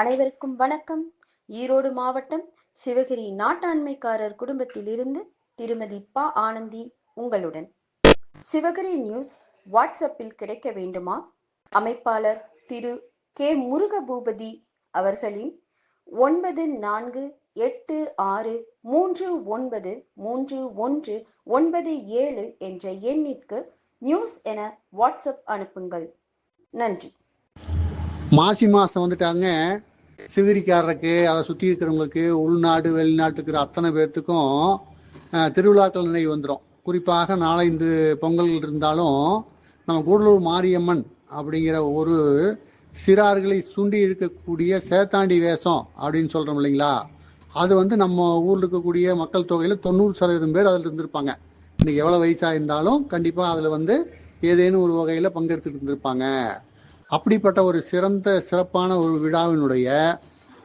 அனைவருக்கும் வணக்கம். ஈரோடு மாவட்டம் சிவகிரி நாட்டாண்மைக்காரர் குடும்பத்திலிருந்து திருமதி ப ஆனந்தி உங்களுடன். சிவகிரி நியூஸ் வாட்ஸ்அப்பில் கிடைக்க வேண்டுமா? அமைப்பாளர் திரு கே முருகபூபதி அவர்களின் ஒன்பது நான்கு எட்டு ஆறு மூன்று ஒன்பது மூன்று ஒன்று ஒன்பது ஏழு என்ற எண்ணிற்கு நியூஸ் என வாட்ஸ்அப் அனுப்புங்கள். நன்றி. மாசி மாதம் வந்துட்டாங்க. சிவகிரிக்காரருக்கு அதை சுற்றி இருக்கிறவங்களுக்கு உள்நாடு வெளிநாட்டு இருக்கிற அத்தனை பேர்த்துக்கும் திருவிழாக்கள் நினைவு வந்துடும் குறிப்பாக நாலஞ்சு பொங்கல் இருந்தாலும் நம்ம கூடலூர் மாரியம்மன் அப்படிங்கிற ஒரு சிறார்களை சுண்டி இழுக்கக்கூடிய சேத்தாண்டி வேஷம் அப்படின்னு சொல்கிறோம் இல்லைங்களா? அது வந்து நம்ம ஊரில் இருக்கக்கூடிய மக்கள் தொகையில் தொண்ணூறு சதவீதம் பேர் அதில் இருந்திருப்பாங்க. இன்னைக்கு எவ்வளோ வயசாக இருந்தாலும் கண்டிப்பாக அதில் வந்து ஏதேனும் ஒரு வகையில் பங்கெடுத்துட்டு இருந்திருப்பாங்க. அப்படிப்பட்ட ஒரு சிறந்த சிறப்பான ஒரு விழாவினுடைய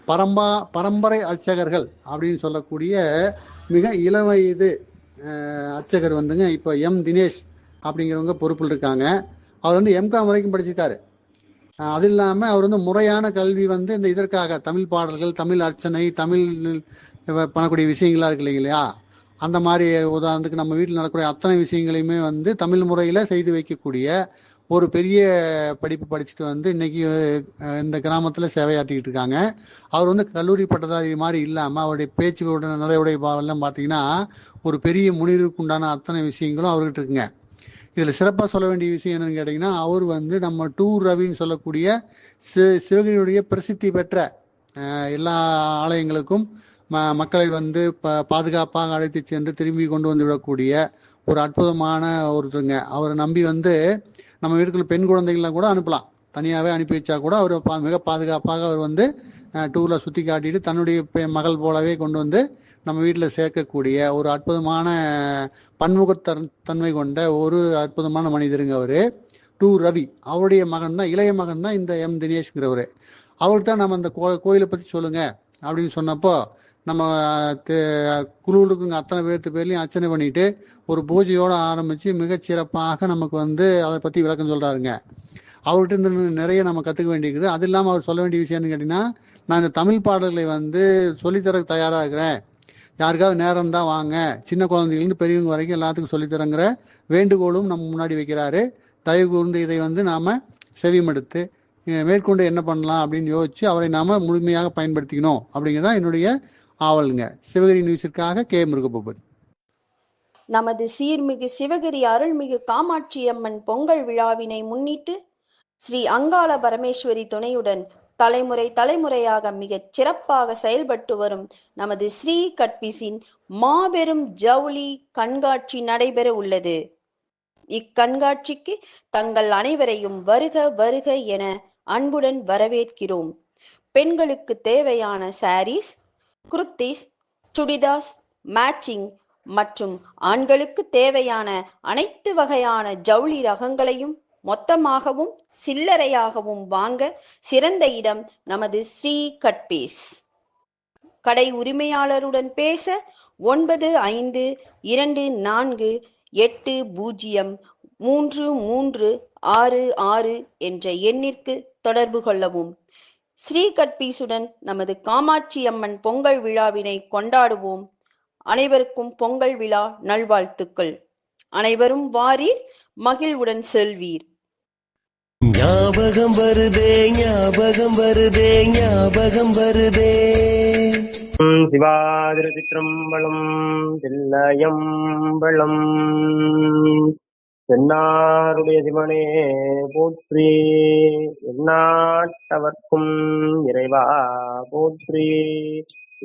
பரம்பா பரம்பரை அர்ச்சகர்கள் அப்படின்னு சொல்லக்கூடிய மிக இளவயது வயது அர்ச்சகர் வந்துங்க. இப்போ எம் தினேஷ் அப்படிங்கிறவங்க பொறுப்பில் இருக்காங்க. அவர் வந்து எம்காம் வரைக்கும் படிச்சிருக்காரு. அது இல்லாமல் அவர் வந்து முறையான கல்வி வந்து இந்த இதற்காக தமிழ் பாடல்கள் தமிழ் அர்ச்சனை தமிழ் பண்ணக்கூடிய விஷயங்களா இருக்கு இல்லைங்களா? அந்த மாதிரி உதாரணத்துக்கு நம்ம வீட்டில் நடக்கக்கூடிய அத்தனை விஷயங்களையுமே வந்து தமிழ் முறையில் செய்து வைக்கக்கூடிய ஒரு பெரிய படிப்பு படிச்சுட்டு வந்து இன்னைக்கு இந்த கிராமத்தில் சேவையாட்டிக்கிட்டு இருக்காங்க. அவர் வந்து கல்லூரி பட்டதாரி மாதிரி இல்லாமல் அவருடைய பேச்சு நடைமுறை எல்லாம் பார்த்தீங்கன்னா ஒரு பெரிய முனிவுக்குண்டான அத்தனை விஷயங்களும் அவர்கிட்ட இருக்குங்க. இதில் சிறப்பாக சொல்ல வேண்டிய விஷயம் என்னன்னு கேட்டிங்கன்னா அவர் வந்து நம்ம டூர் ரவின்னு சொல்லக்கூடிய சி சிவகிரியுடைய பிரசித்தி பெற்ற எல்லா ஆலயங்களுக்கும் ம மக்களை வந்து ப பாதுகாப்பாக அழைத்து சென்று திரும்பி கொண்டு வந்து விடக்கூடிய ஒரு அற்புதமான ஒருத்தருங்க. அவரை நம்பி வந்து நம்ம வீட்டுக்குள்ள பெண் குழந்தைகள்லாம் கூட அனுப்பலாம். தனியாகவே அனுப்பி வச்சா கூட அவர் பா மிக பாதுகாப்பாக அவர் வந்து டூரில் சுற்றி காட்டிட்டு தன்னுடைய பெ- மகள் போலவே கொண்டு வந்து நம்ம வீட்டில் சேர்க்கக்கூடிய ஒரு அற்புதமான பன்முகத்தன் தன்மை கொண்ட ஒரு அற்புதமான மனிதருங்க அவர். டூ ரவி. அவருடைய மகன் தான் இளைய மகன் தான் இந்த எம். தினேஷ்ங்கிறவர். அவர்கிட்ட தான் நம்ம அந்த கோ கோயிலை பற்றி சொல்லுங்கள் அப்படின்னு சொன்னப்போ நம்ம தெ- குழுவுக்குங்க அத்தனை பேர்த்து பேர்லையும் அர்ச்சனை பண்ணிட்டு ஒரு பூஜையோட ஆரம்பித்து மிகச்சிறப்பாக நமக்கு வந்து அதை பற்றி விளக்கம் சொல்கிறாருங்க அவர்கிட்ட இருந்து நிறைய நம்ம கற்றுக்க வேண்டியிருக்குது. அது இல்லாமல் அவர் சொல்ல வேண்டிய விஷயம்னு கேட்டிங்கன்னா நான் இந்த தமிழ் பாடல்களை வந்து சொல்லித்தர தயாராக இருக்கிறேன் யாருக்காவது நேரம் தான் வாங்க. சின்ன குழந்தைங்கலேருந்து பெரியவங்க வரைக்கும் எல்லாத்துக்கும் சொல்லித்தரங்கிற வேண்டுகோளும் நம்ம முன்னாடி வைக்கிறாரு. தயவு கூர்ந்து இதை வந்து நாம் செவிமடுத்து மேற்கொண்டு என்ன பண்ணலாம் அப்படின்னு யோசிச்சு அவரை நாம முழுமையாக பயன்படுத்திக்கணும் அப்படிங்கிறதான் என்னுடைய ஆவலுங்க. சிவகிரி நியூஸிற்காக கே. முருகபூபதி. நமது சீர்மிகு சிவகிரி அருள்மிகு காமாட்சி அம்மன் பொங்கல் விழாவினை முன்னிட்டு ஸ்ரீ அங்காள பரமேஸ்வரி துணையுடன் தலைமுறை தலைமுறையாக மிகச் சிறப்பாக செயல்பட்டு வரும் நமது ஸ்ரீ கட்பிசின் மாபெரும் ஜவுளி கண்காட்சி நடைபெற உள்ளது. இக்கண்காட்சிக்கு தங்கள் அனைவரையும் வருக வருக என அன்புடன் வரவேற்கிறோம். பெண்களுக்கு தேவையான சாரீஸ் குர்த்திஸ் சுடிதாஸ் மேட்சிங் மற்றும் ஆண்களுக்கு தேவையான அனைத்து வகையான ஜவுளி ரகங்களையும் மொத்தமாகவும் சில்லறையாகவும் வாங்க சிறந்த இடம் நமது ஸ்ரீ கட்பீஸ். கடை உரிமையாளருடன் பேச ஒன்பது ஐந்து இரண்டு நான்கு எட்டு பூஜ்ஜியம் மூன்று மூன்று ஆறு ஆறு என்ற எண்ணிற்கு தொடர்பு கொள்ளவும். ஸ்ரீ கட்பீசுடன் நமது காமாட்சி அம்மன் பொங்கல் விழாவினை கொண்டாடுவோம். அனைவருக்கும் பொங்கல் விழா நல்வாழ்த்துக்கள். அனைவரும் வாரீர் மகிழ்வுடன் செல்வீர். ஞாபகம் வருதே ஞாபகம் வருதே ஞாபகம் வருதே. சிவாதிரசித்திரம்பலம் தில்லையம்பலம். தென்னாருடைய சிவனே போற்றி. எந்நாட்டவர்க்கும் இறைவா போற்றி.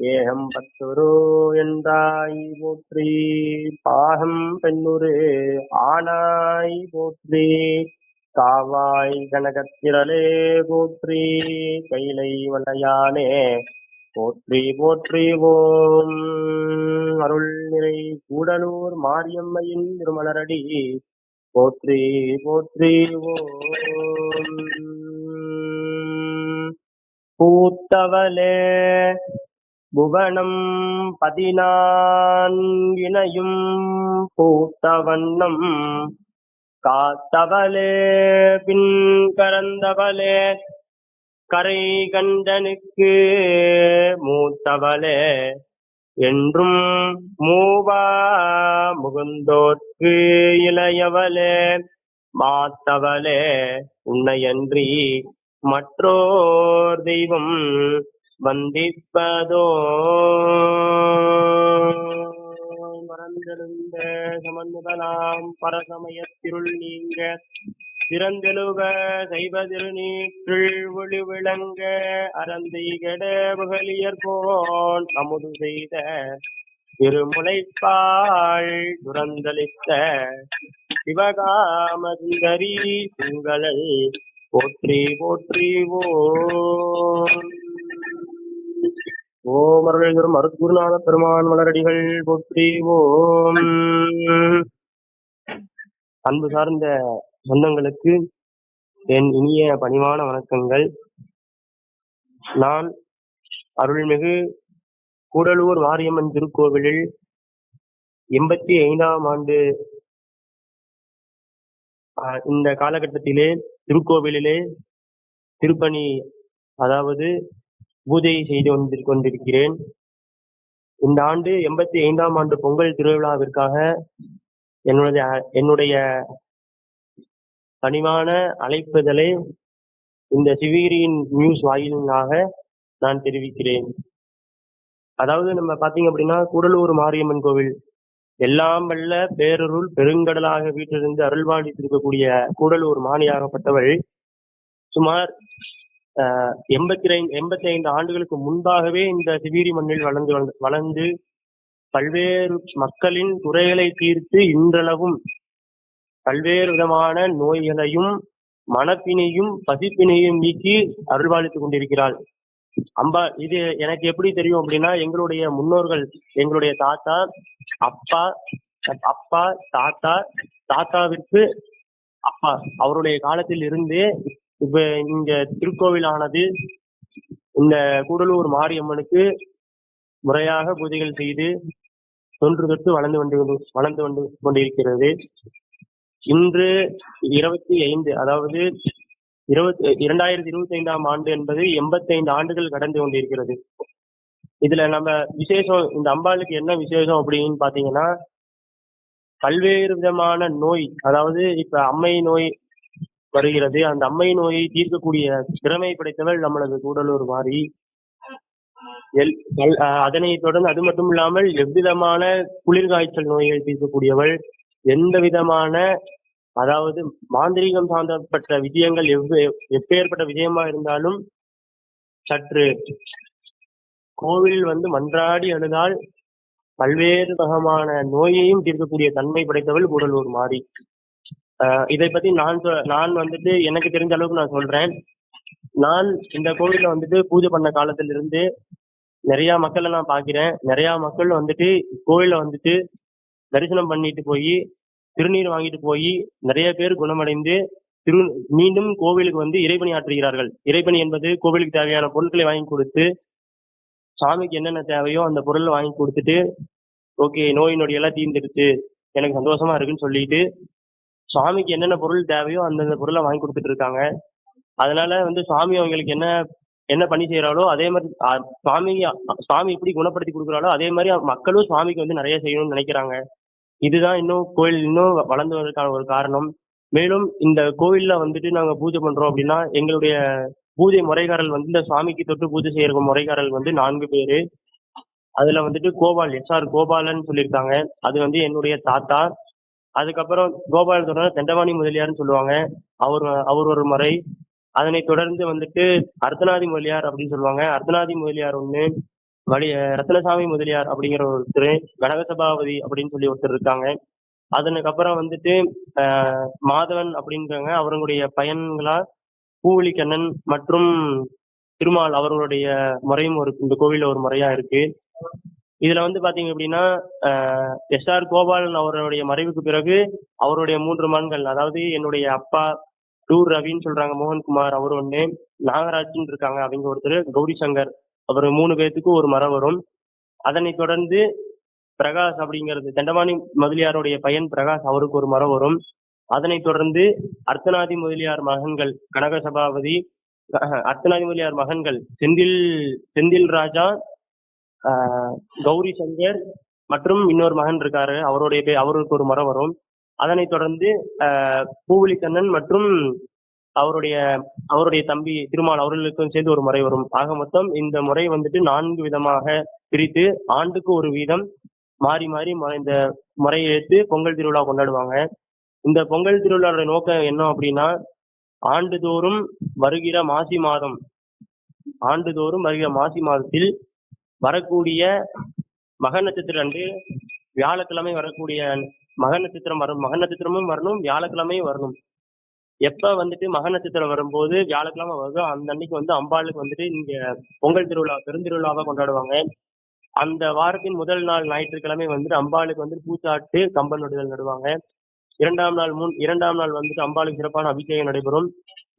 ஏகம் பத்துரு என்றாய் போற்றி. பாகம் பெண்ணுரு ஆனாய் போற்றி. காவாய் கனகத்திரலே போற்றி. கைலை வளையானே போற்றி போற்றி ஓம் அருள் நிறை கூடலூர் மாரியம்மையின் திருமலரடி போற்றி போற்றி ஓம் பூத்தவளே புவனம் பதினான்கினையும் பூத்தவண்ணம். காத்தவளே பின் கரந்தவளே கரை கண்டனுக்கு மூத்தவளே. என்றும் மூவா முகுந்தோற்கு இளையவளே மாத்தவளே உன்னையன்றி மற்றோர் தெய்வம் வந்திப்பதோ? மறந்தெழுந்த சமன்முதலாம் பரசமயத்திருள் நீங்க திறந்தெழுவ செய்வதிரு நீற்றுள் ஒளி விளங்க அறந்தீகட புகழியர் போன் அமுது செய்த திருமுனைப்பாள் துறந்தளித்த சிவகாம சுந்தரி உங்களை போற்றி போற்றி ஓம் ஓம் அருள்தரும் அருட்குருநாத பெருமான் மலரடிகள் போற்றி ஓம் அன்பு சார்ந்த சொந்தங்களுக்கு என் இனிய பணிவான வணக்கங்கள். நான் அருள்மிகு கூடலூர் மாரியம்மன் திருக்கோவிலில் எண்பத்தி ஐந்தாம் ஆண்டு இந்த காலகட்டத்திலே திருக்கோவிலிலே திருப்பணி அதாவது பூஜை செய்து வந்து கொண்டிருக்கிறேன். இந்த ஆண்டு எண்பத்தி ஐந்தாம் ஆண்டு பொங்கல் திருவிழாவிற்காக என்னுடைய என்னுடைய பணிவான அழைப்புதலை இந்த சிவகிரியின் நியூஸ் வாயிலாக நான் தெரிவிக்கிறேன். அதாவது நம்ம பாத்தீங்க அப்படின்னா கூடலூர் மாரியம்மன் கோவில். எல்லாம் வல்ல பேரருள் பெருங்கடலாக வீட்டிலிருந்து அருள்வாளித்திருக்கக்கூடிய கூடலூர் மாணியாகப்பட்டவள் சுமார் எண்பத்தி ஐந்து எண்பத்தி ஐந்து ஆண்டுகளுக்கு முன்பாகவே இந்த சிவிரி மண்ணில் வளர்ந்து வளர்ந்து- வளர்ந்து பல்வேறு மக்களின் துறைகளை தீர்த்து இன்றளவும் பல்வேறு விதமான நோய்களையும் மனப்பினையும் பசிப்பினையும் நீக்கி அருள்வாளித்துக் கொண்டிருக்கிறாள். அம்பா இது எனக்கு எப்படி தெரியும் அப்படின்னா எங்களுடைய முன்னோர்கள் எங்களுடைய தாத்தா அப்பா அப்பா தாத்தா தாத்தாவிற்கு அப்பா அவருடைய காலத்தில் இருந்து இப்ப இங்க திருக்கோவிலானது இந்த கூடலூர் மாரியம்மனுக்கு முறையாக பூஜைகள் செய்து தொன்று தொட்டு வளர்ந்து கொண்டு வளர்ந்து கொண்டு கொண்டிருக்கிறது. இன்று இருபத்தி ஐந்து அதாவது இருபத்தி இரண்டாயிரத்தி இருபத்தி ஐந்தாம் ஆண்டு என்பது எண்பத்தைந்து ஆண்டுகள் கடந்து கொண்டிருக்கிறது. இதுல நம்ம விசேஷம் இந்த அம்பாளுக்கு என்ன விசேஷம் அப்படின்னு பாத்தீங்கன்னா பல்வேறு விதமான நோய் அதாவது இப்ப அம்மை நோய் வருகிறது. அந்த அம்மை நோயை தீர்க்கக்கூடிய திறமை படைத்தவள் நம்மளது கூடலூர் மாறி எல்- அஹ் அதனை தொடர்ந்து அது மட்டும் இல்லாமல் எவ்விதமான குளிர்காய்ச்சல் நோயை தீர்க்கக்கூடியவள் எந்த விதமான அதாவது மாந்திரீகம் சார்ந்தப்பட்ட விஜயங்கள் எவ்வே எப்பேற்பட்ட விஜயமா இருந்தாலும் சற்று கோவிலில் வந்து மன்றாடி அழுதால் பல்வேறு வகமான நோயையும் தீர்க்கக்கூடிய தன்மை படைத்தவள் கூடலூர் மாறி. ஆஹ் இதை பத்தி நான் சொ- நான் வந்துட்டு எனக்கு தெரிஞ்ச அளவுக்கு நான் சொல்றேன். நான் இந்த கோவில்ல வந்துட்டு பூஜை பண்ண காலத்துல இருந்து நிறைய மக்களை நான் பாக்கிறேன் நிறைய மக்கள் வந்துட்டு கோவில்ல வந்துட்டு தரிசனம் பண்ணிட்டு போய் திருநீர் வாங்கிட்டு போய் நிறைய பேர் குணமடைந்து திரு மீண்டும் கோவிலுக்கு வந்து இறைபணி ஆற்றுகிறார்கள். இறைபணி என்பது கோவிலுக்கு தேவையான பொருட்களை வாங்கி கொடுத்து சாமிக்கு என்னென்ன தேவையோ அந்த பொருளை வாங்கி கொடுத்துட்டு ஓகே நோய் நொடி எல்லாம் தீர்ந்துடுச்சு. எனக்கு சந்தோஷமா இருக்குன்னு சொல்லிட்டு சாமிக்கு என்னென்ன பொருள் தேவையோ அந்தந்த பொருளை வாங்கி கொடுத்துட்டு இருக்காங்க. அதனால வந்து சாமி அவங்களுக்கு என்ன என்ன பண்ணி செய்யறாளோ அதே மாதிரி சாமி சாமி எப்படி குணப்படுத்தி கொடுக்குறாளோ அதே மாதிரி மக்களும் சுவாமிக்கு வந்து நிறைய செய்யணும்னு நினைக்கிறாங்க. இதுதான் இன்னும் கோயில் இன்னும் வளர்ந்து வருவதற்கான ஒரு காரணம். மேலும் இந்த கோவில்ல வந்துட்டு நாங்க பூஜை பண்றோம் அப்படின்னா எங்களுடைய பூஜை முறைகாரல் வந்து இந்த சாமிக்கு தொட்டு பூஜை செய்யற முறைகாரல் வந்து நான்கு பேரு. அதுல வந்துட்டு கோபால் எஸ்ஆர் கோபாலன் சொல்லியிருக்காங்க. அது வந்து என்னுடைய தாத்தா. அதுக்கப்புறம் கோபால் தொடர் தண்டவாணி முதலியார்னு சொல்லுவாங்க. அவர் அவர் ஒரு முறை. அதனை தொடர்ந்து வந்துட்டு அர்த்தநாதி முதலியார் அப்படின்னு சொல்லுவாங்க. அர்த்தநாதி முதலியார் ஒண்ணு வழி ரத்னசாமி முதலியார் அப்படிங்கிற ஒருத்தர் கனகசபாபதி அப்படின்னு சொல்லி ஒருத்தர் இருக்காங்க. அதனுக்கப்புறம் வந்துட்டு மாதவன் அப்படின்றவங்க அவங்களுடைய பையன்களா பூவலிக்கண்ணன் மற்றும் திருமால் அவர்களுடைய முறையும் ஒரு இந்த கோவிலில் ஒரு முறையா இருக்கு. இதுல வந்து பாத்தீங்க அப்படின்னா எஸ் ஆர் கோபாலன் அவருடைய மறைவுக்கு பிறகு அவருடைய மூன்று மகன்கள் அதாவது என்னுடைய அப்பா டூர் ரவின்னு சொல்றாங்க மோகன்குமார் அவர் ஒண்ணு நாகராஜன் இருக்காங்க அவங்க ஒருத்தர் கௌரி சங்கர். அவர் மூணு பேர்த்துக்கும் ஒரு மரம் வரும். அதனை தொடர்ந்து பிரகாஷ் அப்படிங்கிறது தண்டவாணி முதலியாருடைய பையன் பிரகாஷ் அவருக்கு ஒரு மரம் வரும். அதனைத் தொடர்ந்து அர்த்தநாதி முதலியார் மகன்கள் கனக சபாபதி அர்த்தநாதி முதலியார் மகன்கள் செந்தில் செந்தில் ராஜா கௌரி சங்கர் மற்றும் இன்னொரு மகன் இருக்காரு. அவருடைய பேர் அவருக்கு ஒரு மரம் வரும். அதனைத் தொடர்ந்து ஆஹ், பூவலிக்கண்ணன் மற்றும் அவருடைய அவருடைய தம்பி திருமால் அவர்களுக்கும் சேர்ந்து ஒரு முறை வரும். ஆக மொத்தம் இந்த முறை வந்துட்டு நான்கு விதமாக பிரித்து ஆண்டுக்கு ஒரு வீதம் மாறி மாறி இந்த முறையை எடுத்து பொங்கல் திருவிழா கொண்டாடுவாங்க. இந்த பொங்கல் திருவிழாவோட நோக்கம் என்ன அப்படின்னா ஆண்டுதோறும் வருகிற மாசி மாதம் ஆண்டுதோறும் வருகிற மாசி மாதத்தில் வரக்கூடிய மக நட்சத்திரம் அன்று வியாழக்கிழமை வரக்கூடிய மக நட்சத்திரம் வரும். மக நட்சத்திரமும் வரணும் வியாழக்கிழமையும் வரணும். எப்ப வந்துட்டு மக நட்சத்திரம் வரும்போது வியாழக்கிழமை வருதோ அந்த அன்னைக்கு வந்து அம்பாளுக்கு வந்துட்டு இங்க பொங்கல் திருவிழா பெருந்திருவிழாவா கொண்டாடுவாங்க. அந்த வாரத்தின் முதல் நாள் ஞாயிற்றுக்கிழமை வந்துட்டு அம்பாளுக்கு வந்து பூச்சாட்டு கம்பன் நடுதல் நடுவாங்க. இரண்டாம் நாள் மூன் இரண்டாம் நாள் வந்துட்டு அம்பாளுக்கு சிறப்பான அபிஷேகம் நடைபெறும்.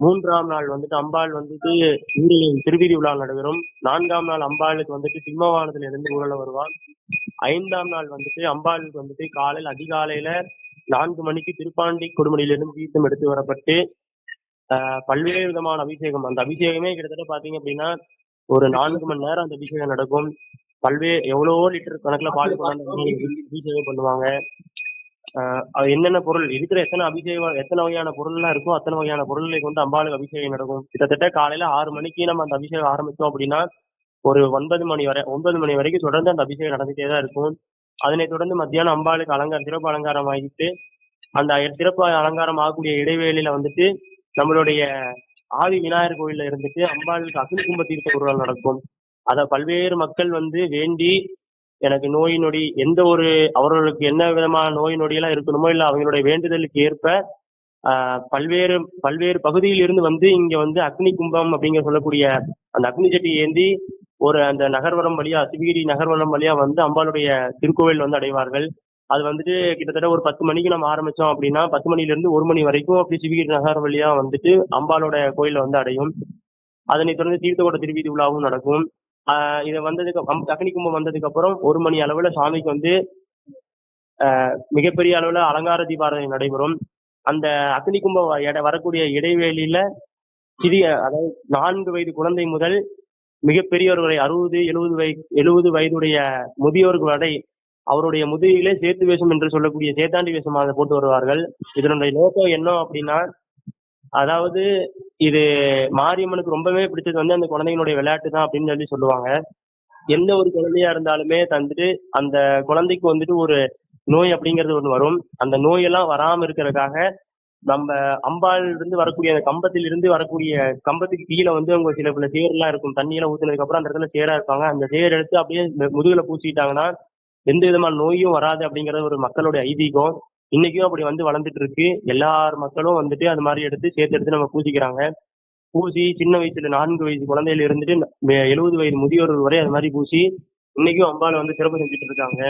மூன்றாம் நாள் வந்துட்டு அம்பாள் வந்துட்டு ஊரில் விழா நடைபெறும். நான்காம் நாள் அம்பாளுக்கு வந்துட்டு சிம்மவானத்துல இருந்து ஊரில் வருவான் ஐந்தாம் நாள் வந்துட்டு அம்பாளுக்கு வந்துட்டு காலையில் அதிகாலையில நான்கு மணிக்கு திருப்பாண்டி கொடுமுடியிலிருந்து தீர்த்தம் எடுத்து வரப்பட்டு ஆஹ், பல்வேறு விதமான அபிஷேகம். அந்த அபிஷேகமே கிட்டத்தட்ட பாத்தீங்க அப்படின்னா ஒரு நான்கு மணி நேரம் அந்த அபிஷேகம் நடக்கும். பல்வேறு எவ்வளவோ லிட்டர் கணக்குல பால் கொண்டாந்து அபிஷேகம் பண்ணுவாங்க. ஆஹ் என்னென்ன பொருள்? இருக்கிற எத்தனை அபிஷேகம் எத்தனை வகையான பொருள்லாம் இருக்கோ அத்தனை வகையான பொருள்களை கொண்டு அம்பாளுக்கு அபிஷேகம் நடக்கும். கிட்டத்தட்ட காலையில ஆறு மணிக்கு நம்ம அந்த அபிஷேகம் ஆரம்பிச்சோம் அப்படின்னா ஒரு ஒன்பது மணி வரை ஒன்பது மணி வரைக்கும் தொடர்ந்து அந்த அபிஷேகம் நடந்துட்டே தான் இருக்கும். அதனைத் தொடர்ந்து மத்தியானம் அம்பாளுக்கு அலங்காரம் சிறப்பு அலங்காரம் ஆகிட்டு அந்த சிறப்பு அலங்காரம் ஆகக்கூடிய இடைவேளையில வந்துட்டு நம்மளுடைய ஆதி விநாயகர் கோயில்ல இருந்துட்டு அம்பாளுக்கு அக்னி கும்ப தீர்த்த ஊர்வலம் நடக்கும். அத பல்வேறு மக்கள் வந்து வேண்டி எனக்கு நோய் நொடி எந்த ஒரு அவர்களுக்கு என்ன விதமான நோய் நொடியெல்லாம் இருக்கணுமோ இல்லை அவங்களுடைய வேண்டுதலுக்கு ஏற்ப பல்வேறு பல்வேறு பகுதியில் இருந்து வந்து இங்க வந்து அக்னி கும்பம் அப்படிங்கிற சொல்லக்கூடிய அந்த அக்னி சட்டி ஏந்தி ஒரு அந்த நகர்வரம் வழியா சிவகிரி நகர்வரம் வழியா வந்து அம்பாளுடைய திருக்கோவில் வந்து அடைவார்கள். அது வந்துட்டு கிட்டத்தட்ட ஒரு பத்து மணிக்கு நம்ம ஆரம்பிச்சோம் அப்படின்னா பத்து மணில இருந்து ஒரு மணி வரைக்கும் அப்படி சிவகிரி நகர் வழியா வந்துட்டு அம்பாளோட கோயில வந்து அடையும். அதனை தொடர்ந்து தீர்த்தகோட திருவீதி விழாவும் நடக்கும். ஆஹ் வந்ததுக்கு அம்- அக்னி கும்பம் வந்ததுக்கு அப்புறம் ஒரு மணி அளவுல சாமிக்கு வந்து ஆஹ் மிகப்பெரிய அளவுல அலங்கார தீபாராதனை நடைபெறும். அந்த அக்னி கும்பம் வ- வரக்கூடிய இடைவேளையில சிறிய அதாவது நான்கு வயது குழந்தை முதல் மிகப்பெரியவர்களை அறுபது எழுபது வய எழுபது வயதுடைய முதியோர்கள் வரை அவருடைய முதுகிலே சேத்து வேஷம் என்று சொல்லக்கூடிய சேத்தாண்டி வேஷமாக போட்டு வருவார்கள். இதனுடைய நோக்கம் என்ன அப்படின்னா அதாவது இது மாரியம்மனுக்கு ரொம்பவே பிடிச்சது வந்து அந்த குழந்தைங்களுடைய விளையாட்டு தான் அப்படின்னு சொல்லி சொல்லுவாங்க. எந்த ஒரு குழந்தையா இருந்தாலுமே தந்துட்டு அந்த குழந்தைக்கு வந்துட்டு ஒரு நோய் அப்படிங்கிறது ஒன்று வரும். அந்த நோயெல்லாம் வராமல் இருக்கிறதுக்காக நம்ம அம்பாள் இருந்து வரக்கூடிய அந்த கம்பத்தில் இருந்து வரக்கூடிய கம்பத்துக்கு கீழே வந்து அவங்க சில சில சேரெல்லாம் இருக்கும். தண்ணியெல்லாம் ஊத்துனதுக்கு அப்புறம் அந்த இடத்துல சேரா இருப்பாங்க. அந்த சேர் எடுத்து அப்படியே முதுகுல பூசிட்டாங்கன்னா எந்த விதமான நோயும் வராது அப்படிங்கறது ஒரு மக்களுடைய ஐதீகம். இன்னைக்கும் அப்படி வந்து வளர்ந்துட்டு இருக்கு. எல்லார் மக்களும் வந்துட்டு அது மாதிரி எடுத்து சேர்த்து எடுத்து நம்ம பூசிக்கிறாங்க. பூசி சின்ன வயசுல நான்கு வயசு குழந்தையில இருந்துட்டு எழுபது வயது முதியோர்கள் வரை அது மாதிரி பூசி இன்னைக்கும் அம்பாள் வந்து சிறப்பு செஞ்சுட்டு இருக்காங்க.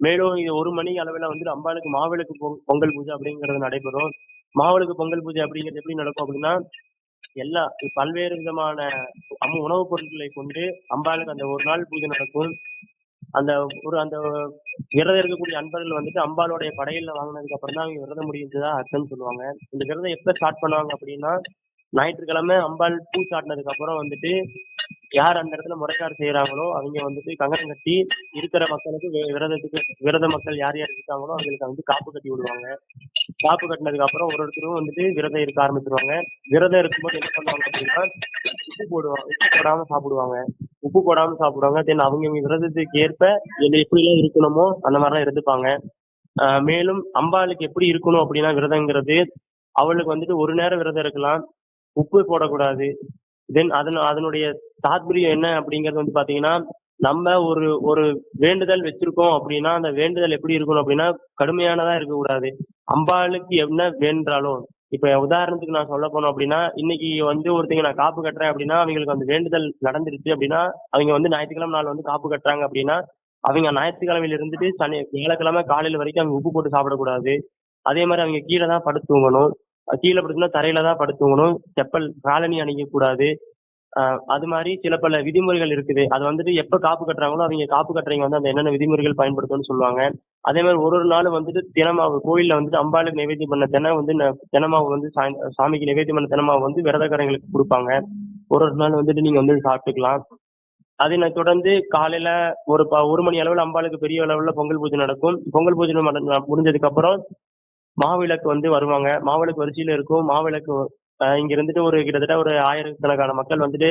மேலும் இது ஒரு மணி அளவில் வந்து அம்பாளுக்கு மாவிளக்கு பொங்கல் பூஜை அப்படிங்கிறது நடைபெறும். மாவிளக்கு பொங்கல் பூஜை அப்படிங்கிறது எப்படி நடக்கும் அப்படின்னா எல்லா பல்வேறு விதமான உணவுப் பொருட்களை கொண்டு அம்பாளுக்கு அந்த ஒரு நாள் பூஜை நடக்கும். அந்த ஒரு அந்த விரதம் இருக்கக்கூடிய அன்பர்கள் வந்துட்டு அம்பாளுடைய படையில வாங்கினதுக்கு அப்புறம் தான் அவங்க விரதம் முடிஞ்சதா அர்த்தம்னு சொல்லுவாங்க. இந்த விரதம் எப்ப ஸ்டார்ட் பண்ணுவாங்க அப்படின்னா ஞாயிற்றுக்கிழமை அம்பாள் பூ சாட்டினதுக்கு அப்புறம் வந்துட்டு யார் அந்த இடத்துல முறைக்காடு செய்யறாங்களோ அவங்க வந்துட்டு கங்கணம் கட்டி இருக்கிற மக்களுக்கு வி- விரதத்துக்கு விரத மக்கள் யார் யார் இருக்காங்களோ அவங்களுக்கு வந்து காப்பு கட்டி விடுவாங்க. காப்பு கட்டினதுக்கு அப்புறம் ஒரு ஒருத்தரும் வந்துட்டு விரதம் இருக்க ஆரம்பிச்சிருவாங்க. விரதம் இருக்கும்போது என்ன பண்ணுவாங்க அப்படின்னா உப்பு போடுவாங்க. உப்பு போடாம சாப்பிடுவாங்க. உப்பு போடாம சாப்பிடுவாங்க. தென் அவங்க விரதத்துக்கு ஏற்ப எப்படி எப்படிலாம் இருக்கணுமோ அந்த மாதிரிலாம் இருந்துப்பாங்க. மேலும் அம்பாளுக்கு எப்படி இருக்கணும் அப்படின்னா விரதங்கிறது அவளுக்கு வந்துட்டு ஒரு நேரம் விரதம் இருக்கலாம். உப்பு போடக்கூடாது. தென் அதன் அதனுடைய தாத்பரியம் என்ன அப்படிங்கிறது வந்து பாத்தீங்கன்னா நம்ம ஒரு ஒரு வேண்டுதல் வச்சிருக்கோம் அப்படின்னா அந்த வேண்டுதல் எப்படி இருக்கணும் அப்படின்னா கடுமையானதா இருக்கக்கூடாது. அம்பாளுக்கு என்ன வேண்டாலும். இப்ப உதாரணத்துக்கு நான் சொல்ல போனோம் அப்படின்னா இன்னைக்கு வந்து ஒருத்தங்க நான் காப்பு கட்டுறேன் அப்படின்னா அவங்களுக்கு அந்த வேண்டுதல் நடந்துருச்சு அப்படின்னா அவங்க வந்து ஞாயிற்றுக்கிழமை நாள் வந்து காப்பு கட்டுறாங்க அப்படின்னா அவங்க ஞாயிற்றுக்கிழமையில இருந்துட்டு சனி வியாழக்கிழமை காலையில வரைக்கும் அவங்க உப்பு போட்டு சாப்பிடக்கூடாது. அதே மாதிரி அவங்க கீழே தான் படுத்து தூங்கணும். கீழே படுத்தோம்னா தரையில தான் படுத்துக்கணும் செப்பல் காலனி அணிக்க கூடாது அது மாதிரி சில பல விதிமுறைகள் இருக்குது. அது வந்துட்டு எப்ப காப்பு கட்டுறாங்களோ அவங்க காப்பு கட்டுறவங்க வந்து அந்த என்னென்ன விதிமுறைகள் பயன்படுத்தணும்னு சொல்லுவாங்க. அதே மாதிரி ஒரு ஒரு நாள் வந்துட்டு தினமாவு கோயில்ல வந்துட்டு அம்பாளுக்கு நைவேத்தியம் பண்ண தினம் வந்து தினமாவு வந்து சாமிக்கு நைவேத்தியம் பண்ண தினமாவு வந்து விரதக்காரங்களுக்கு கொடுப்பாங்க. ஒரு ஒரு நாள் வந்துட்டு நீங்க வந்து சாப்பிட்டுக்கலாம். அதனை தொடர்ந்து காலையில ஒரு ப- ஒரு மணி அளவுல அம்பாளுக்கு பெரிய அளவுல பொங்கல் பூஜை நடக்கும். பொங்கல் பூஜை முடிஞ்சதுக்கு அப்புறம் மாவிளக்கு வந்து வருவாங்க. மாவிளக்கு வரிசையில இருக்கும். மாவிளக்கு இங்க இருந்துட்டு ஒரு கிட்டத்தட்ட ஒரு ஆயிரக்கணக்கான மக்கள் வந்துட்டு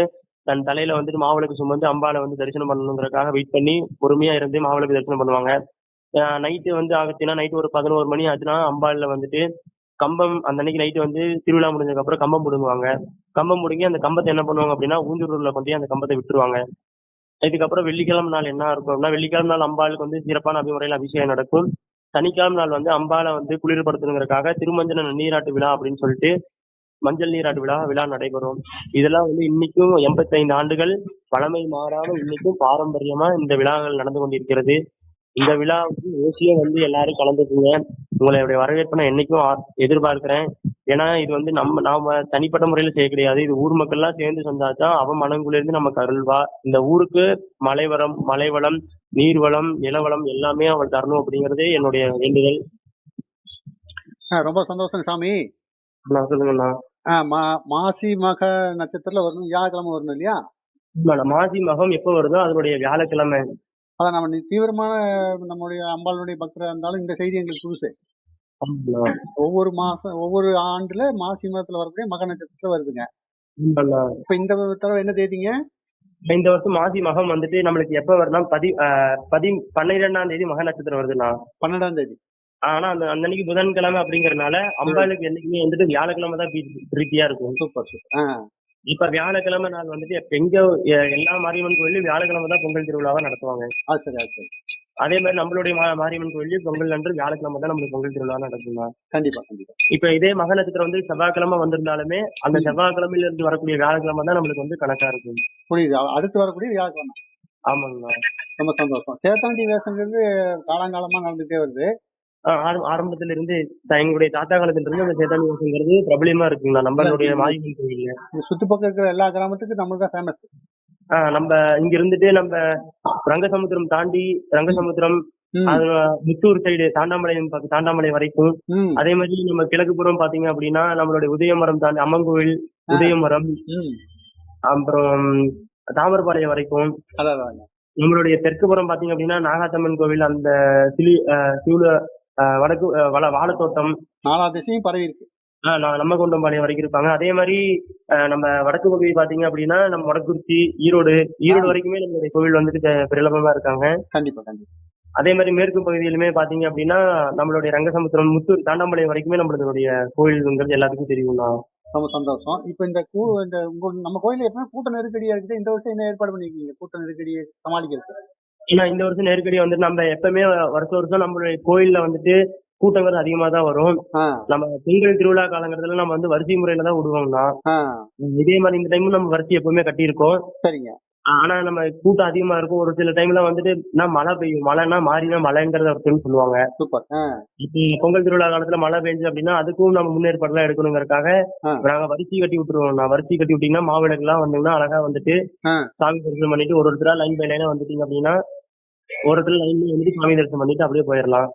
தன் தலையில வந்துட்டு மாவிளக்கு சுமந்து அம்பாளை வந்து தரிசனம் பண்ணணுங்கிறதுக்காக வெயிட் பண்ணி பொறுமையா இருந்து மாவிளக்கு தரிசனம் பண்ணுவாங்க. நைட்டு வந்து ஆகுச்சுன்னா நைட்டு ஒரு பதினோரு மணி ஆச்சுன்னா அம்பாலில் வந்துட்டு கம்பம் அந்த அன்னைக்கு நைட்டு வந்து திருவிழா முடிஞ்சதுக்கு அப்புறம் கம்பம் பிடுங்குவாங்க. கம்பம் பிடுங்கி அந்த கம்பத்தை என்ன பண்ணுவாங்க அப்படின்னா ஊஞ்சூரில் கொண்டு அந்த கம்பத்தை விட்டுருவாங்க. இதுக்கப்புறம் வெள்ளிக்கிழமை நாள் என்ன இருக்கும் அப்படின்னா வெள்ளிக்கிழமை நாள் அம்பாளுக்கு வந்து சிறப்பான அபிமுறையில் அபிஷேகம் நடக்கும். சனிக்கிழமை நாள் வந்து அம்பால வந்து குளிர்படுத்தணுங்கிறதுக்காக திருமஞ்சன நீராட்டு விழா அப்படின்னு சொல்லிட்டு மஞ்சள் நீராட்டு விழா விழா நடைபெறும். இதெல்லாம் வந்து இன்னைக்கும் எண்பத்தைந்து ஆண்டுகள் பழமை மாறாமல் இன்னைக்கும் பாரம்பரியமா இந்த விழாக்கள் நடந்து கொண்டிருக்கிறது. இந்த விழா வந்து ஓசியா வந்து எல்லாரும் கலந்துக்குங்க. உங்களுடைய வரவேற்பை நான் என்னைக்கும் எதிர்பார்க்கிறேன். ஏன்னா இது வந்து நம்ம நாம தனிப்பட்ட முறையில செய்ய கிடையாது. இது ஊர் மக்கள்லாம் சேர்ந்து செஞ்சாதான் அவன் மனங்குளிர்ந்து நமக்கு அருள்வா. இந்த ஊருக்கு மலைவரம் மலைவளம் நீர்வளம் நிலவளம் எல்லாமே அவள் தரணும் அப்படிங்கறதே என்னுடைய வேண்டுதல். ஆ, ரொம்ப சந்தோஷம் சாமி. சொல்லுங்கண்ணா ஆ, மா- மாசி மக நட்சத்திரத்துல வரணும் வியாழக்கிழமை வரணும் இல்லையா. மாசி மகம் எப்போ வருதோ அதனுடைய வியாழக்கிழமை. அதான் நம்ம தீவிரமான நம்மளுடைய அம்பாளுடைய பக்தரா இருந்தாலும் இந்த செய்தி எங்களுக்கு புதுசு. ஒவ்வொரு மாசம் ஒவ்வொரு ஆண்டுல மாசி மாதத்துல வரக்கூடிய மக நட்சத்திரத்துல வருதுங்க. இப்ப இந்த தடவை என்ன தேதிங்க? இந்த வருஷம் மாசி மகம் வந்துட்டு நம்மளுக்கு எப்ப வருதுன்னா பதி பதி பன்னிரெண்டாம் தேதி மக நட்சத்திரம் வருதுண்ணா. பன்னெண்டாம் தேதி. ஆனா அந்த அன்னைக்கு புதன்கிழமை அப்படிங்கறதுனால அம்பாளுக்கு என்னைக்குமே வந்துட்டு வியாழக்கிழமை தான் பிரீத்தியா இருக்கும். Super super. இப்ப வியாழக்கிழமை நாள் வந்துட்டு எப்ப எங்க எ- எல்லா மாரியம்மன் கோயிலும் வியாழக்கிழமை தான் பொங்கல் திருவிழாவா நடத்துவாங்க. அது சரி அது சரி. அதே மாதிரி நம்மளுடைய மா- மாரியம்மன் கோயிலும் பொங்கல் அன்று வியாழக்கிழமை தான் நம்மளுக்கு பொங்கல் திருவிழா நடக்குங்க கண்டிப்பா கண்டிப்பா. இப்ப இதே மக நட்சத்திரம் வந்து செவ்வாய்க்கிழமை வந்திருந்தாலுமே அந்த செவ்வாய்க்கிழமையில இருந்து வரக்கூடிய வியாழக்கிழமை தான் நம்மளுக்கு வந்து கணக்கா இருக்கும். புரியுது. அ- அடுத்து வரக்கூடிய வியாழக்கிழமை. ஆமாங்கண்ணா ரொம்ப சந்தோஷம். சேத்தாண்டி வேஷங்கிறது காலங்காலமா நடந்துட்டே வருது. ஆரம்பத்துல இருந்து எங்களுடைய தாத்தா காலத்துல இருந்து அந்த சேத்தாண்டி வாசங்கிறது பிரபலியமா இருக்குங்களா? நம்மளுடைய மாரியம்மன் கோயில்ல. இந்த சுத்தி பக்கம் இருக்கிற எல்லா கிராமத்துக்கும் நம்மளுக்கு தான் ஃபேமஸ் நம்ம இங்க இருந்துட்டு நம்ம ரங்கசமுத்திரம் தாண்டி ரங்கசமுத்திரம் முத்தூர் சைடு தாண்டாமலை தாண்டாமலை வரைக்கும். அதே மாதிரி நம்ம கிழக்கு புறம் பாத்தீங்க அப்படின்னா நம்மளுடைய உதயமரம் தாண்டி அம்மன் கோவில் உதயமரம் அப்புறம் தாமரபாளையம் வரைக்கும். நம்மளுடைய தெற்கு புறம் பாத்தீங்க அப்படின்னா நாகாத்தம்மன் கோவில் அந்த சிலி சிவுல வடக்கு வள வாழைத்தோட்டம் நாலா திசையும் பரவி இருக்கு. நம்ம கொண்டம்பாளையம் வரைக்கும் இருப்பாங்க. அதே மாதிரி நம்ம வடக்கு பகுதி பாத்தீங்க அப்படின்னா நம்ம வடக்குறிச்சி ஈரோடு ஈரோடு வரைக்குமே நம்மளுடைய கோவில் வந்துட்டு பெ- பிரபலமா இருக்காங்க. கண்டிப்பா கண்டிப்பா. அதே மாதிரி மேற்கு பகுதியிலுமே பாத்தீங்க அப்படின்னா நம்மளுடைய ரங்கசமுத்திரம் முத்தூர் தாண்டாம்பாளையம் வரைக்குமே நம்மளுடைய கோயில்ங்கிறது எல்லாத்துக்கும் தெரியும்ண்ணா ரொம்ப சந்தோஷம். இப்ப இந்த கூ இந்த உங்க நம்ம கோயில்ல எப்பவுமே கூட்ட நெருக்கடியா இருக்குது. இந்த வருஷம் என்ன ஏற்பாடு பண்ணிருக்கீங்க? கூட்ட நெருக்கடியை சமாளிக்கிறது ஏன்னா இந்த வருஷம் நெருக்கடி வந்து நம்ம எப்பவுமே வருஷம் வருஷம் நம்மளுடைய கோயில்ல வந்துட்டு கூட்டங்கிறது அதிகமா தான் வரும். நம்ம பொங்கல் திருவிழா காலங்கிறதுல நம்ம வந்து வரிசை முறையில தான் விடுவோம்னா இதே மாதிரி இந்த டைமும் நம்ம வரிசை எப்பவுமே கட்டியிருக்கோம். சரிங்க. ஆனா நம்ம கூட்டம் அதிகமா இருக்கும். ஒரு சில டைம்ல வந்துட்டு நான் மழை பெய்யும்? மழைன்னா மாறினா மழைங்கிறத ஒருத்தர் சொல்லுவாங்க. சூப்பர். பொங்கல் திருவிழா காலத்துல மழை பெஞ்சு அப்படின்னா அதுக்கும் நம்ம முன்னேற்பாடுலாம் எடுக்கணுங்கிறதுக்காக. நாங்க வரிசை கட்டி விட்டுருவோம். நான் வரிசை கட்டி விட்டீங்கன்னா மாவிளக்குலாம் வந்தீங்கன்னா அழகா வந்துட்டு. சாமி தரிசனம் பண்ணிட்டு ஒரு ஒருத்தரா லைன் பை லைனா வந்துட்டீங்க அப்படின்னா ஒரு ஒருத்தர் லைன் வந்துட்டு சாமி தரிசனம் பண்ணிட்டு அப்படியே போயிடலாம்.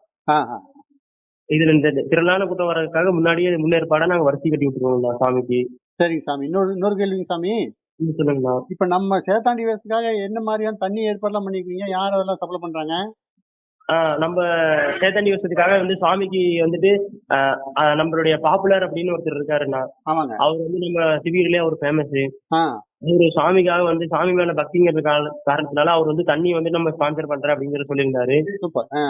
இதுல இந்த திரளான கூட்டம் வர்றதுக்காக முன்னாடியே முன்னேற்பாடா நாங்க வரிசை கட்டி விட்டுருவோம் சாமிக்கு. சரிங்க சாமி. இன்னொரு இன்னொரு கேள்விங்க சாமி. நீங்க சொல்லுங்கண்ணா இப்ப நம்ம சேத்தாண்டி வேஷத்துக்காக என்ன மாதிரியான தண்ணி ஏற்பாடுலாம் பண்ணிருக்கீங்க? யார் அதெல்லாம் சப்ளை பண்றாங்க? ஆஹ் நம்ம சேத்தண்டி வருஷத்துக்காக வந்து சாமிக்கு வந்துட்டு ஆஹ் நம்மளுடைய பாப்புலர் அப்படின்னு ஒருத்தர் இருக்காருண்ணா. ஆமாங்க. அவர் வந்து நம்ம சிவியர்லயே அவர் ஃபேமஸ் ஆ. அவரு சாமிக்காக வந்து சாமி மேல பக்திங்கிறது காரண- காரணத்தினால அவர் வந்து தண்ணி வந்து நம்ம ஸ்பான்சர் பண்ற அப்படிங்கிற சொல்லியிருந்தாரு.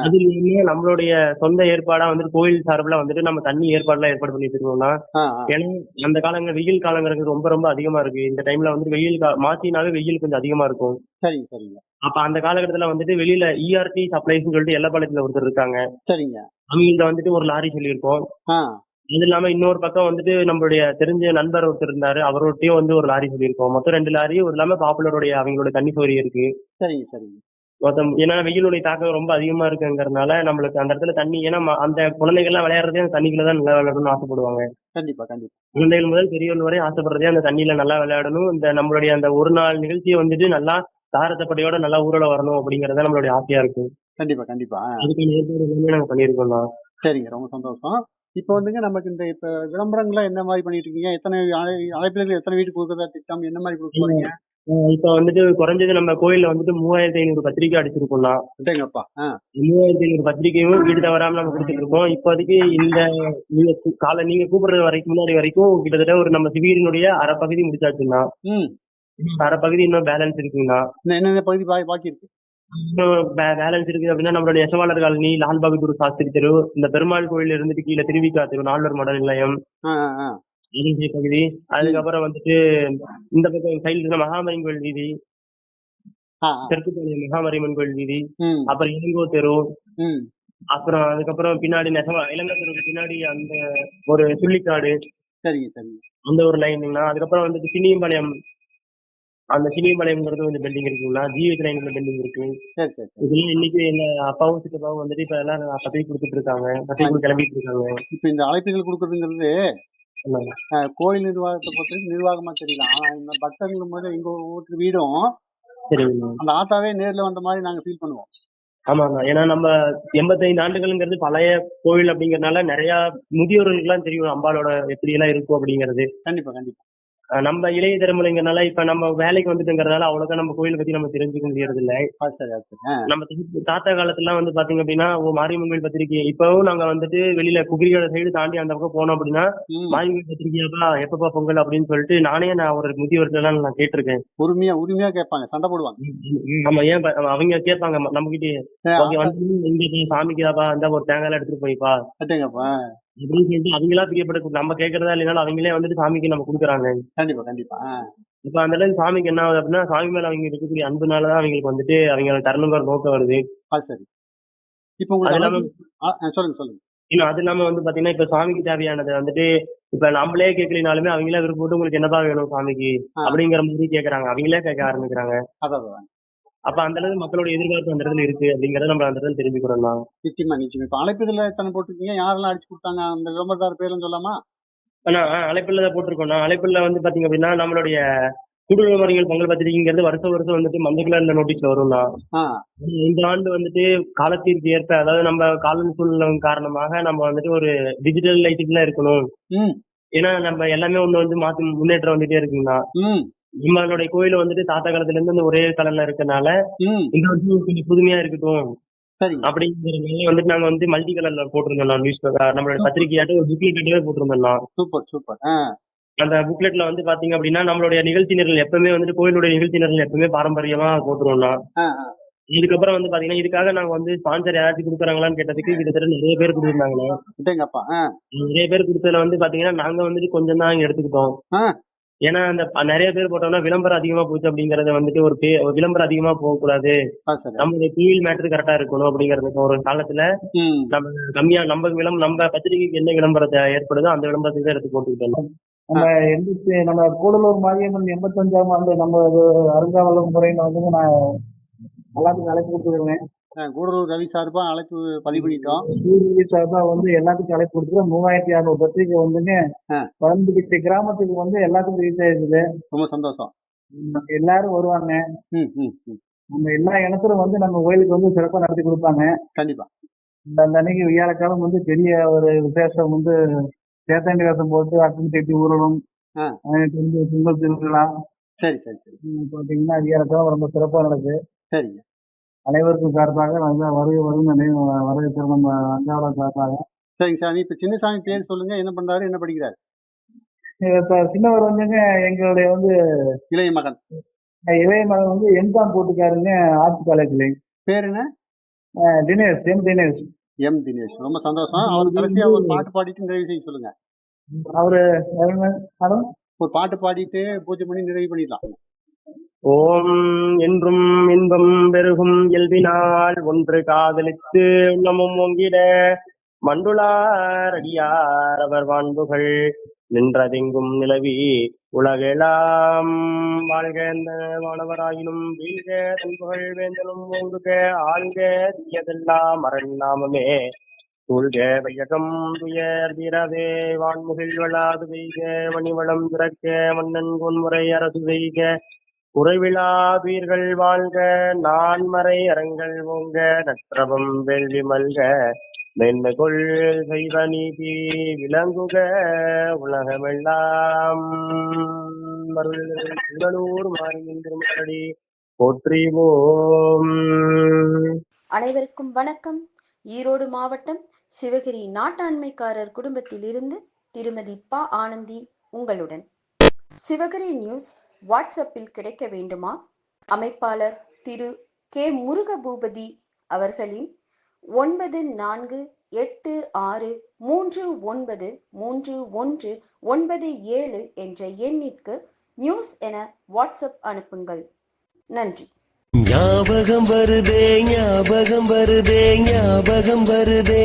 அது இல்லாம நம்மளுடைய சொந்த ஏற்பாடா வந்துட்டு கோயில் சார்பில் வந்துட்டு நம்ம தண்ணி ஏற்பாடுலாம் ஏற்பாடு பண்ணிட்டு இருக்கோம்னா. ஏன்னா அந்த காலங்கள் வெயில் காலங்கிறது ரொம்ப ரொம்ப அதிகமா இருக்கு. இந்த டைம்ல வந்து வெயில் மாசினாவே வெயில் கொஞ்சம் அதிகமா இருக்கும். சரிங்க சரிங்க. அப்ப அந்த காலகட்டத்துல வந்துட்டு வெளியில E இஆர்டி சப்ளைஸ்னு சொல்லிட்டு எல்லப்பாளையத்துல ஒருத்தர் இருக்காங்க. சரிங்க. அவங்கள்ட்ட வந்துட்டு ஒரு லாரி சொல்லியிருக்கோம். அது இல்லாம இன்னொரு பக்கம் வந்துட்டு நம்மளுடைய தெரிஞ்ச நண்பர் ஒருத்தர் இருந்தாரு. அவர்கிட்டயும் வந்து ஒரு லாரி சொல்லியிருக்கோம். மொத்தம் ரெண்டு லாரி ஒரு இல்லாம பாப்புலருடைய அவங்களோட தண்ணி சோரி இருக்கு. சரிங்க சரிங்க. மொத்தம் ஏன்னா வெயிலுடைய தாக்கம் ரொம்ப அதிகமா இருக்குங்கிறதுனால நம்மளுக்கு அந்த இடத்துல தண்ணி ஏன்னா அந்த குழந்தைகள்லாம் விளையாடுறதே அந்த தண்ணிக்குள்ள தான் நல்லா விளையாடணும்னு ஆசைப்படுவாங்க. கண்டிப்பா கண்டிப்பா. குழந்தைகள் முதல் பெரியவர்கள் வரை ஆசைப்படுறதே அந்த தண்ணியில நல்லா விளையாடணும். இந்த நம்மளுடைய அந்த ஒரு நாள் நிகழ்ச்சியை வந்துட்டு நல்லா தாரத்தப்படியோட நல்லா ஊரல வரணும் அப்படிங்கறத நம்மளுடைய ஆசையா இருக்கு. கண்டிப்பா கண்டிப்பா. ஆ. அதுக்கான ஏற்பாடு எல்லாமே நாங்க பண்ணியிருக்கோம் தான் சரிங்க ரொம்ப சந்தோஷம். இப்போ வந்துங்க நமக்கு இந்த இப்ப விளம்பரங்களை என்ன மாதிரி பண்ணிட்டு இருக்கீங்க? எத்தனை அழை- அழைப்பிதழ்கள் எத்தனை வீட்டுக்கு கொடுக்குறதா திட்டம்? என்ன மாதிரி கொடுக்க போறீங்க? அஹ் இப்ப வந்துட்டு குறைஞ்சது நம்ம கோயில்ல வந்துட்டு மூவாயிரத்தி ஐநூறு பத்திரிக்கை அடிச்சிருக்கோம்னா. சரிங்கப்பா ஆ. மூவாயிரத்தி ஐநூறு பத்திரிக்கையும் வீடு தவறாம நம்ம கொடுத்துட்டு இருக்கோம் இப்போதைக்கு இந்த நீங்க கூ- காலை நீங்க கூப்பிடுறது வரைக்கும் முன்னாடி வரைக்கும் கிட்டத்தட்ட ஒரு நம்ம சிவிலினுடைய அரை பகுதி முடிச்சாச்சுன்னா. ம். அரை பகுதி இன்னும் பேலன்ஸ் இருக்குங்கண்ணா இன்னும் என்னென்ன பகுதி பா- பாக்கி இருக்கு? பேலன்ஸ் இருக்கு அப்படின்னா நம்மளுடைய நெசவாளர் காலனி லால் பகதூர் சாஸ்திரி தெரு இந்த பெருமாள் கோயில் இருந்துட்டு கீழே திருவிக்கா தெரு நால்வர் மடல் நிலையம் பகுதி அதுக்கப்புறம் வந்துட்டு இந்த பக்கம் சைடுல மகாமரின் கோயில் வீதி. தெற்குப்பாளையம் மகாமரியம்மன் கோயில் வீதி அப்புறம் இளங்கோ தெரு அப்புறம் அதுக்கப்புறம் பின்னாடி நெசவா இளங்கோ தெருக்கு பின்னாடி அந்த ஒரு சுள்ளிக்காடு சரிங்க சரிங்க. அந்த ஒரு லைனுங்கண்ணா அதுக்கப்புறம் வந்துட்டு சினியம்பாளையம் அந்த சினியம்பாளையம்ங்கிறது கொஞ்சம் பில்டிங் இருக்குங்களா? ஜிஹெச் லைன்ல பில்டிங் இருக்கு. இதெல்லாம் இன்னைக்கு எங்க அப்பாவும் சித்தப்பாவும் வந்துட்டு இப்ப எல்லாம் பதவி கொடுத்துட்டு இருக்காங்க. பதவி கொடுத்து கிளம்பிட்டு இருக்காங்க. இப்போ இந்த அழைப்புகள் கொடுக்குறதுங்கிறது கோயில் நிர்வாகத்தை பொறுத்த நிர்வாகமா தெரியல. ஆனா இந்த பக்தர்கள் போது எங்க வீட்டு வீடும் அந்த ஆத்தாவே நேர்ல வந்த மாதிரி நாங்க ஃபீல் பண்ணுவோம். ஆமாங்க. ஏன்னா நம்ம எண்பத்தைந்து ஆண்டுகள்ங்கிறது பழைய கோயில் அப்படிங்கறதுனால நிறைய முதியோர்களுக்கெல்லாம் தெரியும் அம்பாலோட எப்படி எல்லாம் இருக்கும் அப்படிங்கிறது. கண்டிப்பா கண்டிப்பா. நம்ம இளைய தலைமுறைங்கிறனால இப்ப நம்ம வேலைக்கு வந்துட்டுங்கிறதுனால அவ்வளவுக்கா நம்ம கோயிலை பத்தி நம்ம தெரிஞ்சுக்க முடியறது இல்ல நம்ம தாத்தா- காலத்துல வந்து பாத்தீங்க அப்படின்னா ஓ மாரியம்மன் கோயில் பத்திரிக்கை. இப்பவும் நாங்க வந்துட்டு வெளியில குகிரியோட சைடு தாண்டி அந்த பக்கம் போனோம் அப்படின்னா. மாரியம்மன் பத்திரிக்கையாப்பா எப்பப்பா பொங்கல் அப்படின்னு சொல்லிட்டு நானே நான் ஒரு முதியவர்கள் நான் கேட்டிருக்கேன். உரிமையா உரிமையா கேட்பாங்க சண்டை போடுவாங்க. நம்ம ஏன் அவங்க கேட்பாங்க நம்ம கிட்ட வந்து இங்க சாமிக்குதாப்பா அந்த ஒரு தேங்காய் எடுத்துட்டு போய்ப்பா. அப்படின்னு சொல்லிட்டு அவங்களா பிரியப்பட்டு நம்ம கேட்கறதா இல்லைனாலும் அவங்களே வந்துட்டு சாமிக்கு நம்ம கொடுக்குறாங்க. கண்டிப்பா கண்டிப்பா. இப்ப அந்த அளவுக்கு சாமிக்கு என்ன ஆகுது அப்படின்னா சாமி மேல அவங்க இருக்கக்கூடிய அன்புனாலதான் அவங்களுக்கு வந்துட்டு அவங்க தரணுங்கிற நோக்கம் வருது. சரி. இப்போ உங்களுக்கு சொல்லுங்க சொல்லுங்க. இன்னும் அது இல்லாம வந்து பாத்தீங்கன்னா இப்ப சாமிக்கு தேவையானது வந்துட்டு இப்ப நம்மளே கேட்கலினாலுமே அவங்களே விருப்பப்பட்டு உங்களுக்கு என்னப்பா வேணும் சாமிக்கு. அப்படிங்கிற மாதிரி கேக்குறாங்க. அவங்களே கேட்க ஆரம்பிக்கிறாங்க. அதான். அப்ப அந்த அளவுக்கு மக்களோட எதிர்பார்ப்பு அந்த இடத்துல இருக்கு அப்படிங்கறத நம்ம அந்த இடத்துல தெரிஞ்சுக்கிறோம் தான் நிச்சயமா நிச்சயமா. இப்ப அழைப்புதல எத்தனை போட்டிருக்கீங்க? யாரெல்லாம் அடிச்சு கொடுத்தாங்க? அந்த விளம்பரதார் பேரும் சொல்லாமா? ஆனா அழைப்பில் தான் போட்டிருக்கோம் அழைப்பில் வந்து பாத்தீங்க அப்படின்னா நம்மளுடைய குடும்ப முறைகள் பொங்கல் பத்திரிகைங்கிறது வருஷம் வருஷம் வந்துட்டு மஞ்சள் கலர்ல நோட்டீஸ்ல வரும்னா இந்த ஆண்டு வந்துட்டு காலத்திற்கு ஏற்ப அதாவது நம்ம காலம் சூழ்நிலை காரணமாக நம்ம வந்துட்டு ஒரு டிஜிட்டல் லைட்டுக்குள்ள இருக்கணும். ஏன்னா நம்ம எல்லாமே ஒண்ணு வந்து மாத்தி முன்னேற்றம் வந்துட்டே இருக்குங்கண்ணா. ம் நம்மளுடைய கோயில வந்துட்டு தாத்தா காலத்துல இருந்து ஒரே கலர்ல இருக்கனால இந்த வருஷம் கொஞ்சம் புதுமையா இருக்கட்டும் அப்படிங்கிறதுனால வந்துட்டு நாங்க வந்து மல்டி கலர்ல போட்டிருந்தோம் நியூஸ் நம்மளுடைய பத்திரிகையாட்டு ஒரு புக்லெட்டாவே போட்டிருந்தோம் சூப்பர் சூப்பர். அந்த புக்லெட்ல வந்து பாத்தீங்க அப்படின்னா நம்மளுடைய நிகழ்ச்சி நிரல் எப்பவுமே வந்துட்டு கோயிலுடைய நிகழ்ச்சி நிரல் எப்பவுமே பாரம்பரியமா போட்டுருவோம்னா. இதுக்கப்புறம் வந்து பாத்தீங்கன்னா இதுக்காக நாங்க வந்து ஸ்பான்சர் யாராச்சும் கொடுக்குறாங்களான்னு கேட்டதுக்கு கிட்டத்தட்ட நிறைய பேர் கொடுத்துருந்தாங்க. நிறைய பேர் கொடுத்ததுல வந்து பாத்தீங்கன்னா நாங்க வந்துட்டு கொஞ்சம் தான் எடுத்துக்கிட்டோம். ஏன்னா அந்த நிறைய பேர் போட்டோம்னா விளம்பரம் அதிகமா போச்சு அப்படிங்கறத வந்துட்டு ஒரு பே விளம்பரம் அதிகமா போக கூடாது நம்மளுடைய கோயில் மேட்டர் கரெக்டா இருக்கணும் அப்படிங்கறது ஒரு காலத்துல நம்ம கம்மியா நம்ம விளம்பரம் நம்ம பத்திரிகைக்கு என்ன விளம்பரத்தை ஏற்படுதோ அந்த விளம்பரத்துக்கு தான் எடுத்து போட்டுக்கிட்டோம் நம்ம எண்பத்தி நம்ம கூடலூர் மாரியம்மன் எண்பத்தஞ்சாம் ஆண்டு நம்ம அருங்காவலம் முறையில வந்து நான் எல்லாத்துக்கும் அழைப்பு கொடுத்துருக்கேன் ஆ, கூடலூர் ரவி சார்பா அழைப்பு பதிவு பண்ணிட்டோம். சூரிய சார்பா வந்து எல்லாத்துக்கும் அழைப்பு கொடுத்துருக்கேன் மூவாயிரத்தி அறுநூறு பத்திரிக்கை வந்துங்க. ஆ. பதினஞ்சு கிராமத்துக்கு வந்து எல்லாத்துக்கும் ரீச் ஆயிருக்குது. ரொம்ப சந்தோஷம். எல்லாரும் வருவாங்க. நம்ம எல்லா இனத்திலும் வந்து நம்ம கோயிலுக்கு வந்து சிறப்பா நடத்தி கொடுப்பாங்க. கண்டிப்பா. இந்த அந்த அன்னைக்கு வியாழக்காலம் வந்து பெரிய ஒரு விசேஷம் வந்து சேத்தாண்டி வேஷம் போட்டு அட்டன் தேட்டி ஊரலும் பொங்கல் திருவிழா. சரி சரி சரி. ம், பாத்தீங்கன்னா வியாழக்காலம் ரொம்ப சிறப்பா நடக்குது சரிங்க. அனைவருக்கும் சார்பாக வருகை வரும் வரவேற்கிற நம்ம அஞ்சாவளம் சார்பாக. சரிங்க சாமி இப்ப சின்னசாமி பேர் சொல்லுங்க என்ன பண்றாரு என்ன படிக்கிறாரு? இப்ப சின்னவர் வந்துங்க எங்களுடைய வந்து இளைய மகன். இளைய மகன் வந்து எம்காம் போட்டுக்காருங்க ஆர்ட்ஸ் காலேஜ்ல பேர் என்ன? தினேஷ் எம் தினேஷ். எம் தினேஷ் ரொம்ப சந்தோஷம். அவர் கடைசியா ஒரு பாட்டு பாடிட்டு நிறைவு செய்ய சொல்லுங்க. அவரு ஒரு பாட்டு பாடிட்டு பூஜை பண்ணி நிறைவு பண்ணிடலாம். ஓம் என்றும் இன்பம் பெருகும் இயல்பினால் ஒன்று காதலித்து உள்ளமும் ஒங்கிட மண்டுளார் அடியார் அவர் வான்புகள் நின்றதெங்கும் நிலவி உலகெல்லாம் வாழ்க இந்த மாணவராயினும் வீழ்க தன்புகழ் வேந்தனும் ஓங்குக. ஆழ்க தீயதெல்லாம் அரண் நாமமே. சூழ்க வையகம் துயர் வீரவே வான்முகில் வளாது வெய்க மணிவளம் திறக்க. மன்னன் பொன்முறை அரசு செய்க. குறைவிலாதுயிர்கள் வாழ்க நான்மறை அறங்கள் ஓங்க நற்றபம் வேள்வி மல்க. மென்மகொள் செய்வ நீதி விளங்குக உலகமெல்லாம். மருளூர் மாறியின் திருமணி போற்றிவோம் அனைவருக்கும் வணக்கம். ஈரோடு மாவட்டம் சிவகிரி நாட்டாண்மைக்காரர் குடும்பத்திலிருந்து திருமதி பா. ஆனந்தி உங்களுடன். சிவகிரி நியூஸ் வாட்ஸ்அப்பில் கிடைக்க வேண்டுமா? அமைப்பாளர் திரு கே. முருகபூபதி அவர்களின் ஒன்பது நான்கு எட்டு ஆறு மூன்று ஒன்பது மூன்று ஒன்று ஒன்பது ஏழு என்ற எண்ணிற்கு நியூஸ் என வாட்ஸ்அப் அனுப்புங்கள். நன்றி. ஞாபகம் வருதே ஞாபகம் வருதே ஞாபகம் வருதே.